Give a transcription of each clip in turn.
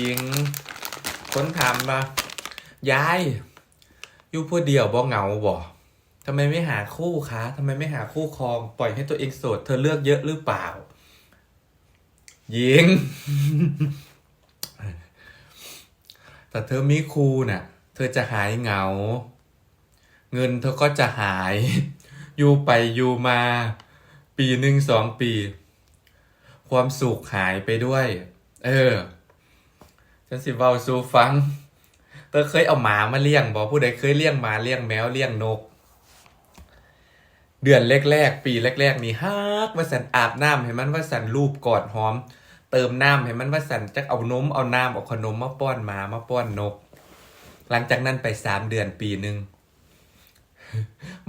ยิง คนถามมายายอยู่ผู้เดียวบ่เหงาบ่ทำไมไม่หาคู่คะทำไมไม่หาคู่ครอง ปล่อยให้ตัวเองโสด เธอเลือกเยอะหรือเปล่า ยิง แต่เธอมีคู่น่ะ เธอจะหายเหงา เงินเธอก็จะหาย อยู่ไปอยู่มา ปีหนึ่งสองปี ความสุขหายไปด้วย เออ ฉันสิเว้าสู่ฟังเธอเคยเอาหมามาเลี้ยงบอกผู้ใดเคยเลี้ยงหมาเลี้ยงแมวเลี้ยงนก เดือนแรกๆ ปีแรกๆ นี่ฮักว่าสันอาบน้ำให้มันว่าสันรูปกอดหอม เติมน้ำให้มันว่าสันจักเอานมเอาน้ำเอาขนมมาป้อนหมามาป้อนนก หลังจากนั้นไปสามเดือนปีหนึ่ง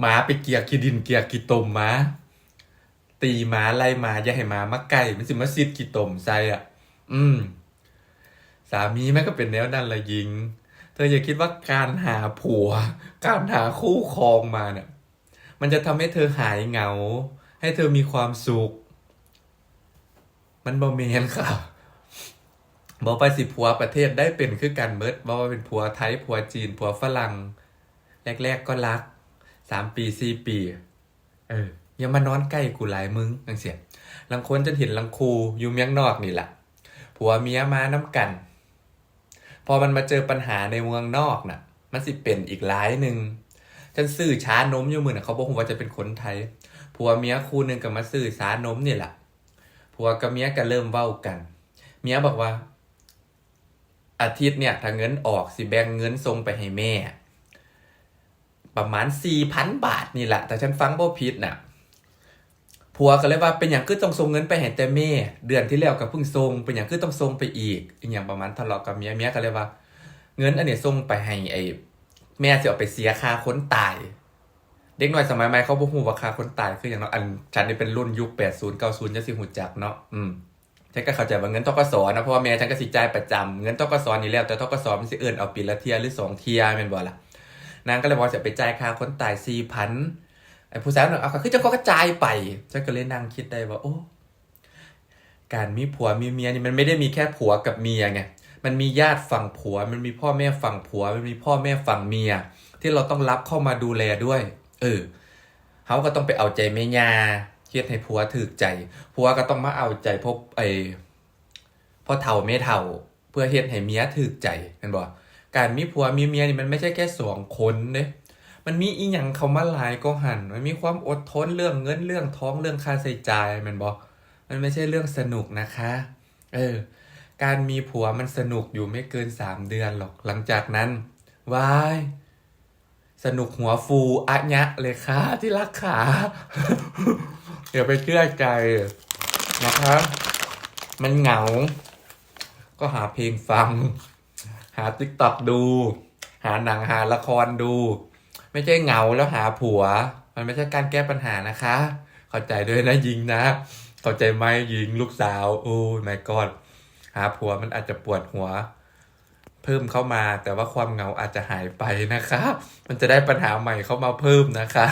หมาไปเกียร์กีดินเกียร์กีตมหมาตีหมาไล่หมาอย่าให้หมามาใกล้มันสิมาซิดกีตมใส่อะ อืมามีแม่ก็เป็นแนวนั้นละยิง เธออย่าคิดว่าการหาผัว การหาคู่ครองมาเนี่ย มันจะทำให้เธอหายเหงา ให้เธอมีความสุข มันบ่เมนค่ะบอกไปสิผัวประเทศได้เป็นคือกันเบิดบอกว่าเป็นผัวไทยผัวจีนผัวฝรั่ง แรก ๆ ก็รักสามปีสี่ปี เอออย่ามานอนใกล้กูหลายมึงนังเสียลังคนจนเห็นลังคูอยู่เมียงนอกนี่แหละผัวเมียมาน้ำกัน พอมันมาเจอปัญหาในเมืองนอกน่ะ มันสิเป็นอีกหลายหนึ่งฉันซื้อช้านมอยู่มือน่ะเขาบอกผมว่าจะเป็นคนไทยผัวเมียคู่หนึ่งก็มาซื้อช้านมนี่แหละผัวกับเมียก็เริ่มเว้ากัน เมียบอกว่า อาทิตย์เนี่ยถ้าเงินออกสิแบ่งเงินส่งไปให้แม่ ประมาณสี่พันบาทนี่แหละแต่ฉันฟังบ่ผิดน่ะ ผัวก็เลยว่าเป็นอย่างคือต้องส่งเงินไปให้แต่แม่เดือนที่แล้วก็เพิ่งส่งเป็นอย่างคือต้องส่งไปอีกอีกอย่างประมาณทะเลาะกับเมียเมียก็เลยว่า เงินอันเนี้ยส่งไปให้ไอ้แม่จะเอาไปเสียค่าคนตาย เด็กหน้อยสมัยใหม่เขาบ่ฮู้ว่าค่าคนตายคืออย่างเนาะอันฉันนี่เป็นรุ่นยุค80 90จะสิฮู้จักเนาะอืมฉันก็เข้าใจว่าเงินตกสนะเพราะว่าแม่ฉันก็สิจ่ายประจำเงินตกสนี่แล้วแต่ตกสมันสิเอิ้นเอาปีละเทียหรือสองเทียแม่นบ่ล่ะนางก็เลยบอกจะไปจ่ายค่าคนตาย4,000 ไอ้ผู้สาวน่ะเอาคือจ้าก็กระจายไปฉันก็เลยนั่งคิดได้ว่าโอ้การมีผัวมีเมียนี่มันไม่ได้มีแค่ผัวกับเมียไงมันมีญาติฝั่งผัว มันมีพ่อแม่ฝั่งผัว มันมีพ่อแม่ฝั่งเมีย ที่เราต้องรับเข้ามาดูแลด้วย เออเขาก็ต้องไปเอาใจแม่ยาเฮ็ดให้ผัวถือใจผัวก็ต้องมาเอาใจพบไอ้พ่อเฒ่าแม่เฒ่า เพื่อเฮ็ดให้เมียถือใจเห็นบ่การมีผัวมีเมียนี่มันไม่ใช่แค่สองคนเด้ มันมีอีหยังเขามาหลายก็หัน มันมีความอดทนเรื่องเงินเรื่องท้องเรื่องค่าใช้จ่ายมันบอกมันไม่ใช่เรื่องสนุกนะคะ เออ การมีผัวมันสนุกอยู่ไม่เกินสามเดือนหรอก หลังจากนั้นวายสนุกหัวฟูอะยะเลยค่ะที่รักขาอย่าไปเชื่อใจนะคะมันเหงา ก็หาเพลงฟัง หาติ๊กต็อกดู หาหนังหาละครดู ไม่ใช่เหงาแล้วหาผัว มันไม่ใช่การแก้ปัญหานะคะ เข้าใจด้วยนะยิงนะ เข้าใจไหมยิงลูกสาว โอ้ยไม่กอดหาผัวมันอาจจะปวดหัว เพิ่มเข้ามา แต่ว่าความเหงาอาจจะหายไปนะคะ มันจะได้ปัญหาใหม่เข้ามาเพิ่มนะคะ